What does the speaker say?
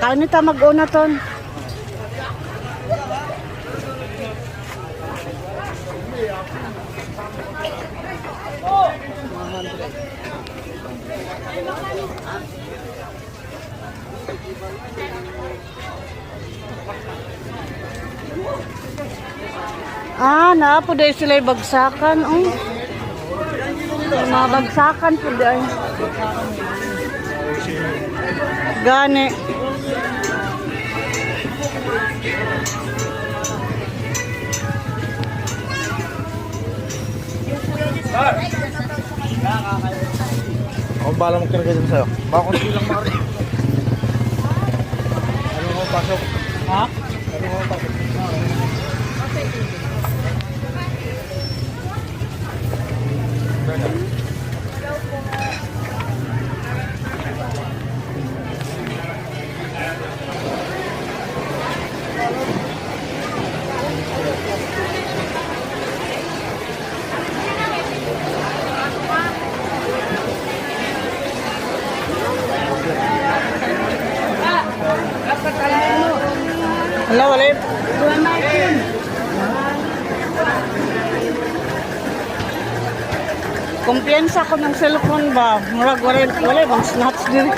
Kani ta mag-una ton. Ah, na dahil sila bagsakan. Oh. Mga bagsakan po dahil. Gani. Ako bala mo kinagay dyan sa'yo. Baka kung lang makarin. Ano mo pasok? Ha? Ano mo pasok? Wala, wala. Kumpiyansa ko ng cellphone ba? Murag wala, wala bang snatch din.